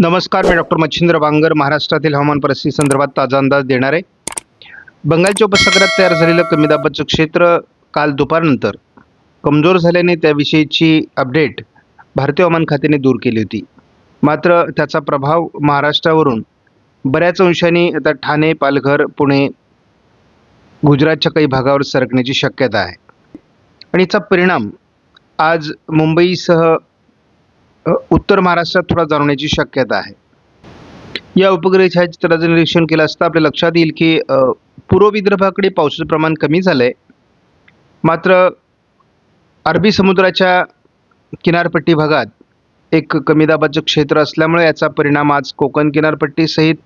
नमस्कार मी डॉक्टर मच्छिंद्र बांगर महाराष्ट्रातील हवामान परिस्थिती संदर्भात ताजा अंदाज देणार. आहे बंगालच्या उपसागरात तयार झालेलं कमी दाबाचं क्षेत्र काल दुपारनंतर कमजोर झाल्याने त्याविषयीची अपडेट भारतीय हवामान खात्याने दूर केली होती. मात्र त्याचा प्रभाव महाराष्ट्रावरून बऱ्याच अंशाने आता ठाणे पालघर पुणे गुजरातच्या काही भागावर सरकण्याची शक्यता आहे. आणि याचा परिणाम आज मुंबईसह उत्तर महाराष्ट्रात थोडा जाणवण्याची शक्यता आहे. या उपग्रह छायाचित्राचं निरीक्षण केलं असता आपल्या लक्षात येईल की पूर्व विदर्भाकडे पावसाचं प्रमाण कमी झालं आहे मात्र अरबी समुद्राच्या किनारपट्टी भागात एक कमी दाबाचं क्षेत्र असल्यामुळे याचा परिणाम आज कोकण किनारपट्टीसहित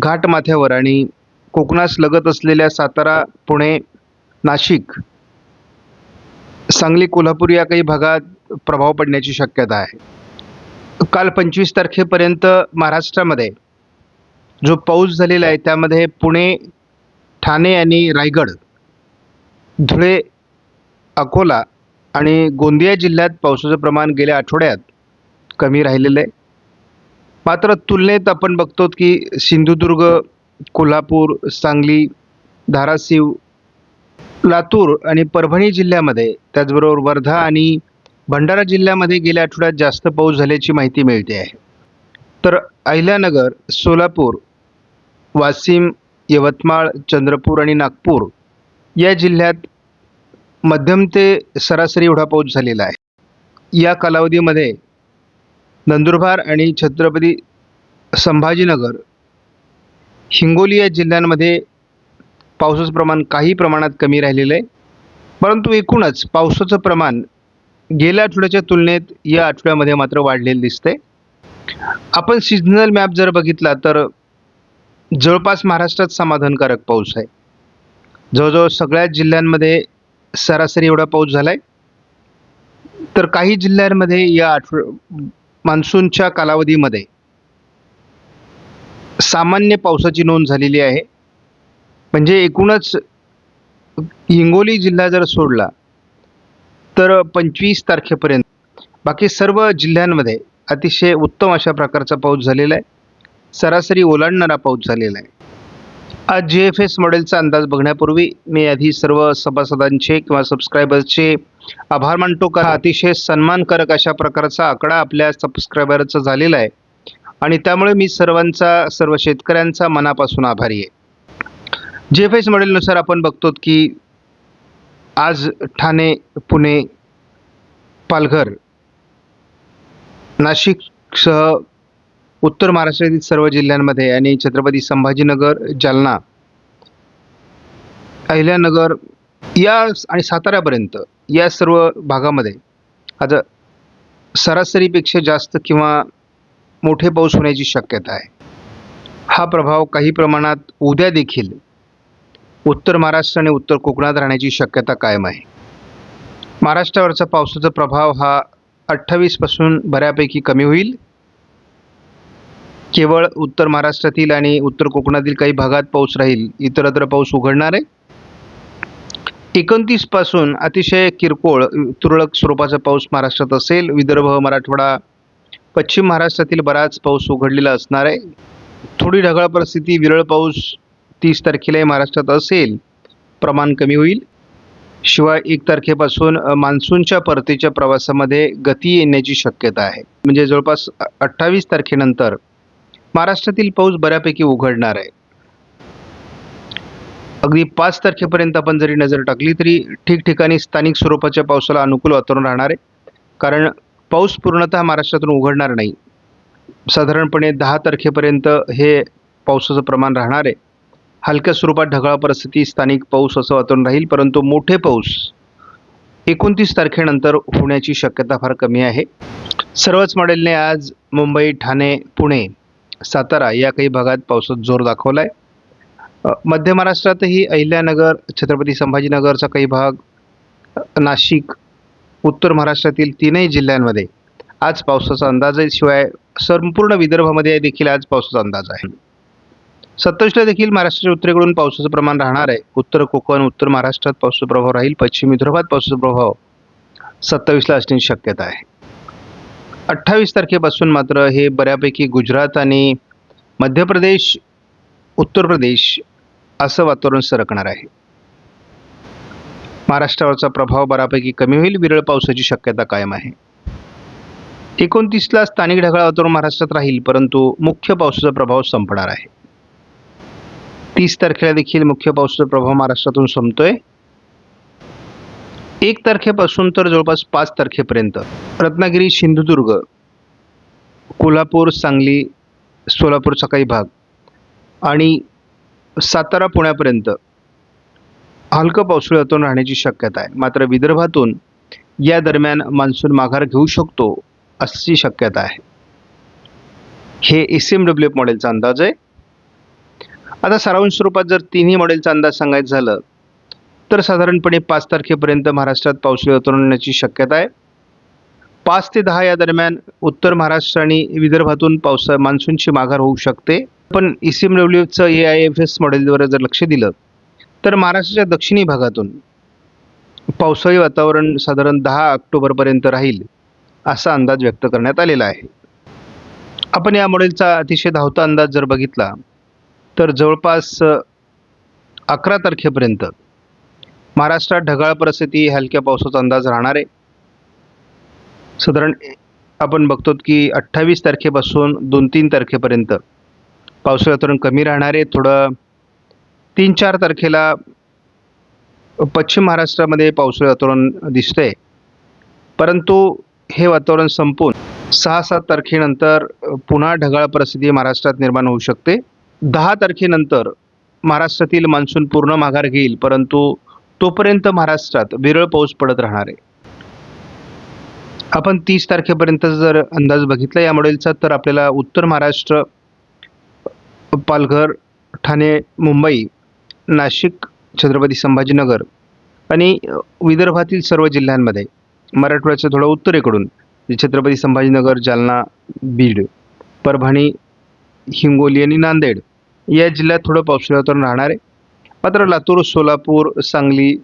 घाटमाथ्यावर आणि कोकणास लगत असलेल्या सातारा पुणे नाशिक सांगली कोल्हापूर या काही भागात प्रभाव पडण्याची शक्यता आहे. काल पंचवीस तारखेपर्यंत महाराष्ट्रामध्ये जो पाऊस झालेला आहे त्यामध्ये पुणे ठाणे आणि रायगड धुळे अकोला आणि गोंदिया जिल्ह्यात पावसाचं प्रमाण गेल्या आठवड्यात कमी राहिलेलं आहे. मात्र तुलनेत आपण बघतो की सिंधुदुर्ग कोल्हापूर सांगली धाराशिव लातूर आणि परभणी जिल्ह्यामध्ये त्याचबरोबर वर्धा आणि भंडारा जिल्ह्यामध्ये गेल्या आठवड्यात जास्त पाऊस झाल्याची माहिती मिळते आहे. तर अहिल्यानगर सोलापूर वाशिम यवतमाळ चंद्रपूर आणि नागपूर या जिल्ह्यात मध्यम ते सरासरी एवढा पाऊस झालेला आहे. या कालावधीमध्ये नंदुरबार आणि छत्रपती संभाजीनगर हिंगोली या जिल्ह्यांमध्ये पावसाचं प्रमाण काही प्रमाणात कमी राहिलेलं आहे. परंतु एकूणच पावसाचं प्रमाण गेल्या आठवड्याच्या तुलनेत या आठवड्यामध्ये मात्र वाढलेलं दिसतंय. आपण सिजनल मॅप जर बघितला तर जवळपास महाराष्ट्रात समाधानकारक पाऊस आहे. जवळजवळ सगळ्याच जिल्ह्यांमध्ये सरासरी एवढा पाऊस झाला आहे तर काही जिल्ह्यांमध्ये या आठव मान्सूनच्या कालावधीमध्ये सामान्य पावसाची नोंद झालेली आहे. म्हणजे एकूणच हिंगोली जिल्हा जर सोडला तर पंचवीस तारखेपर्यंत. बाकी सर्व जिल्ह्यांमध्ये अतिशय उत्तम अशा प्रकारचा पाऊस झालेला आहे. सरासरी ओलांडणारा पाऊस झालेला आहे. आज जी एफ एस मॉडेलचा अंदाज बघण्यापूर्वी मी आधी सर्व सभासदांचे किंवा सबस्क्रायबर्सचे आभार मानतो का अतिशय सन्मानकारक अशा प्रकारचा आकडा आपल्या सबस्क्रायबरचा झालेला आहे. आणि त्यामुळे मी सर्वांचा सर्व शेतकऱ्यांचा मनापासून आभारी आहे. जी एफ एस मॉडेलनुसार आपण बघतो की आज ठाणे पुणे पालघर नाशिकसह उत्तर महाराष्ट्रातील सर्व जिल्ह्यांमध्ये आणि छत्रपती संभाजीनगर जालना अहिल्यानगर या आणि साताऱ्यापर्यंत या सर्व भागामध्ये आता सरासरीपेक्षा जास्त किंवा मोठे पाऊस होण्याची शक्यता आहे. हा प्रभाव काही प्रमाणात उद्या देखील उत्तर महाराष्ट्र आणि उत्तर कोकणात राहण्याची शक्यता कायम आहे. महाराष्ट्रावरचा पावसाचा प्रभाव हा अठ्ठावीसपासून बऱ्यापैकी कमी होईल. केवळ उत्तर महाराष्ट्रातील आणि उत्तर कोकणातील काही भागात पाऊस राहील इतरत्र पाऊस उघडणार आहे. एकोणतीसपासून अतिशय किरकोळ तुरळक स्वरूपाचा पाऊस महाराष्ट्रात असेल. विदर्भ मराठवाडा पश्चिम महाराष्ट्रातील बराच पाऊस उघडलेला असणार आहे. थोडी ढगाळ परिस्थिती विरळ पाऊस तीस तारखेलाही महाराष्ट्रात असेल. प्रमाण कमी होईल. शिवाय एक तारखेपासून मान्सूनच्या परतीच्या प्रवासामध्ये गती येण्याची शक्यता आहे. म्हणजे जवळपास अठ्ठावीस तारखेनंतर महाराष्ट्रातील पाऊस बऱ्यापैकी उघडणार आहे. अगदी पाच तारखेपर्यंत आपण जरी नजर टाकली तरी ठिकठिकाणी स्थानिक स्वरूपाच्या पावसाला अनुकूल वातावरण राहणार आहे. कारण पाऊस पूर्णतः महाराष्ट्रातून उघडणार नाही. साधारणपणे दहा तारखेपर्यंत हे पावसाचं प्रमाण राहणार आहे. हलक्या स्वरूपात ढगाळ परिस्थिती स्थानिक पाऊस असं वातावरण राहील परंतु मोठे पाऊस एकोणतीस तारखेनंतर होण्याची शक्यता फार कमी आहे. सर्वच मॉडेलने आज मुंबई ठाणे पुणे सातारा या काही भागात पावसात जोर दाखवला आहे मध्य महाराष्ट्रातही अहिल्यानगर छत्रपती संभाजीनगरचा काही भाग नाशिक उत्तर महाराष्ट्रातील तीनही जिल्ह्यांमध्ये आज पावसाचा अंदाज आहे. शिवाय संपूर्ण विदर्भामध्ये देखील आज पावसाचा अंदाज आहे. सत्तावीसला देखील महाराष्ट्राच्या उत्तरेकडून पावसाचं प्रमाण राहणार आहे. उत्तर कोकण उत्तर महाराष्ट्रात पावसाचा प्रभाव राहील. पश्चिम विदर्भात पावसाचा प्रभाव सत्तावीसला असण्याची शक्यता आहे. अठ्ठावीस तारखेपासून मात्र हे बऱ्यापैकी गुजरात आणि मध्य प्रदेश उत्तर प्रदेश असं वातावरण सरकणार आहे. महाराष्ट्रावरचा प्रभाव बऱ्यापैकी कमी होईल. विरळ पावसाची शक्यता कायम आहे. एकोणतीसला स्थानिक ढगाळ वातावरण महाराष्ट्रात राहील परंतु मुख्य पावसाचा प्रभाव संपणार आहे. तीस तारखेला देखील मुख्य पावसाचा प्रभाव महाराष्ट्रातून संपतोय. एक तारखेपासून तर जवळपास पाच तारखेपर्यंत रत्नागिरी सिंधुदुर्ग कोल्हापूर सांगली सोलापूरचा काही भाग आणि सातारा पुण्यापर्यंत हलकं पावसाळ्यातून राहण्याची शक्यता आहे. मात्र विदर्भातून या दरम्यान मान्सून माघार घेऊ शकतो अशी शक्यता आहे. हे एस एम डब्ल्यू एफ मॉडेलचा अंदाज आहे. आता सारांश स्वरूपात जर तिन्ही मॉडेलचा अंदाज सांगायचं झालं तर साधारणपणे पाच तारखेपर्यंत महाराष्ट्रात पावसाळी वातावरण शक्यता आहे. पाच ते दहा या दरम्यान उत्तर महाराष्ट्र आणि विदर्भातून पावसा मान्सूनची माघार होऊ शकते. पण ई सी एम डब्ल्यूचं ए आय एफ एस मॉडेलवर जर लक्ष दिलं तर महाराष्ट्राच्या दक्षिणी भागातून पावसाळी वातावरण साधारण दहा ऑक्टोबरपर्यंत राहील असा अंदाज व्यक्त करण्यात आलेला आहे. आपण या मॉडेलचा अतिशय धावता अंदाज जर बघितला तर जवळपास अकरा तारखेपर्यंत महाराष्ट्रात ढगाळ परिस्थिती हलक्या पावसाचा अंदाज राहणार आहे. साधारण आपण बघतो की अठ्ठावीस तारखेपासून दोन तीन तारखेपर्यंत पावसाळी वातावरण कमी राहणार आहे. थोडं तीन चार तारखेला पश्चिम महाराष्ट्रामध्ये पावसाळी वातावरण दिसतंय. परंतु हे वातावरण संपून सहा सात तारखेनंतर पुन्हा ढगाळ परिस्थिती महाराष्ट्रात निर्माण होऊ शकते. दहा तारखेनंतर महाराष्ट्रातील मान्सून पूर्ण माघार घेईल परंतु तोपर्यंत महाराष्ट्रात विरळ पाऊस पडत राहणार आहे. आपण तीस तारखेपर्यंत जर अंदाज बघितला या मॉडेलचा तर आपल्याला उत्तर महाराष्ट्र पालघर ठाणे मुंबई नाशिक छत्रपती संभाजीनगर आणि विदर्भातील सर्व जिल्ह्यांमध्ये मराठवाड्याच्या थोडं उत्तरेकडून छत्रपती संभाजीनगर जालना बीड परभणी हिंगोली आणि नांदेड या जिल्ह्यात थोडं पावसाळी वातावरण राहणार आहे. मात्र लातूर सोलापूर सांगली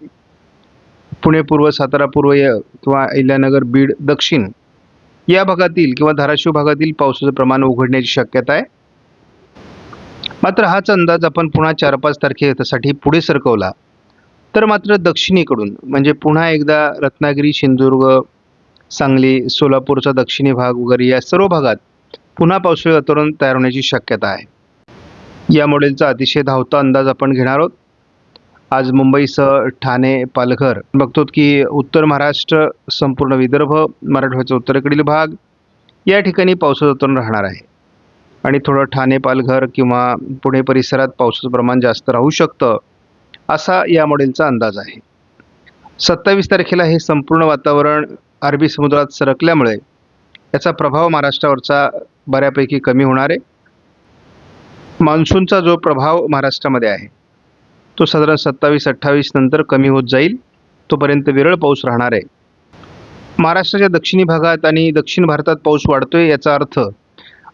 पुणे पूर्व सातारा पूर्व या किंवा अहिल्यानगर बीड दक्षिण या भागातील किंवा धाराशिव भागातील पावसाचं प्रमाण उघडण्याची शक्यता आहे. मात्र हाच अंदाज आपण पुन्हा चार पाच तारखेसाठी पुढे सरकवला. तर मात्र दक्षिणेकडून म्हणजे पुन्हा एकदा रत्नागिरी सिंधुदुर्ग सांगली सोलापूरचा दक्षिणी भाग वगैरे या सर्व भागात पुन्हा पावसाळी वातावरण तयार होण्याची शक्यता आहे. या मॉडेलचा अतिशय धावता अंदाज आपण घेणार आहोत. आज मुंबईसह ठाणे पालघर. बघतो की उत्तर महाराष्ट्र संपूर्ण विदर्भ मराठवाड्याचा उत्तरेकडील भाग या ठिकाणी पावसाचं वातावरण राहणार आहे. आणि थोडं ठाणे पालघर किंवा पुणे परिसरात पावसाचं प्रमाण जास्त राहू शकतं असा या मॉडेलचा अंदाज आहे. सत्तावीस तारखेला हे संपूर्ण वातावरण अरबी समुद्रात सरकल्यामुळे याचा प्रभाव महाराष्ट्रावरचा बऱ्यापैकी कमी होणार. आहे मान्सूनचा जो प्रभाव महाराष्ट्रामध्ये आहे तो साधारण सत्तावीस अठ्ठावीस नंतर कमी होत जाईल. तोपर्यंत विरळ पाऊस राहणार आहे. महाराष्ट्राच्या दक्षिणी भागात आणि दक्षिण भारतात पाऊस वाढतोय याचा अर्थ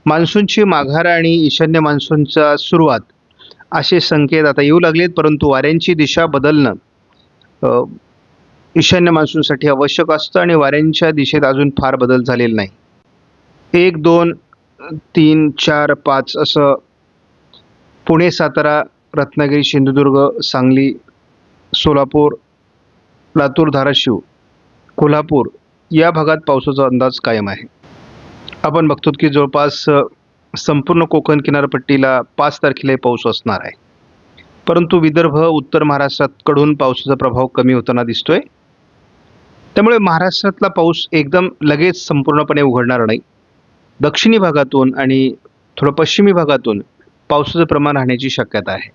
मान्सूनची माघार आणि ईशान्य मान्सूनचा सुरुवात असे संकेत आता येऊ लागलेत परंतु वाऱ्यांची दिशा बदलणं ईशान्य मान्सूनसाठी आवश्यक असतं आणि वाऱ्यांच्या दिशेत अजून फार बदल झालेला नाही. एक दोन तीन चार पाच असं पुणे सातारा रत्नागिरी सिंधुदुर्ग सांगली सोलापूर लातूर धाराशिव कोल्हापूर या भागात पावसाचा अंदाज कायम आहे. आपण बघतो की जवळपास संपूर्ण कोकण किनारपट्टीला पाच तारखेला पाऊस असणार आहे. परंतु विदर्भ उत्तर महाराष्ट्राकडून पावसाचा प्रभाव कमी होताना दिसतोय. त्यामुळे महाराष्ट्रातला पाऊस एकदम लगेच संपूर्णपणे उघडणार नाही. दक्षिणी भागातून आणि थोडं पश्चिमी भागातून पावसाचं प्रमाण राहण्याची शक्यता आहे.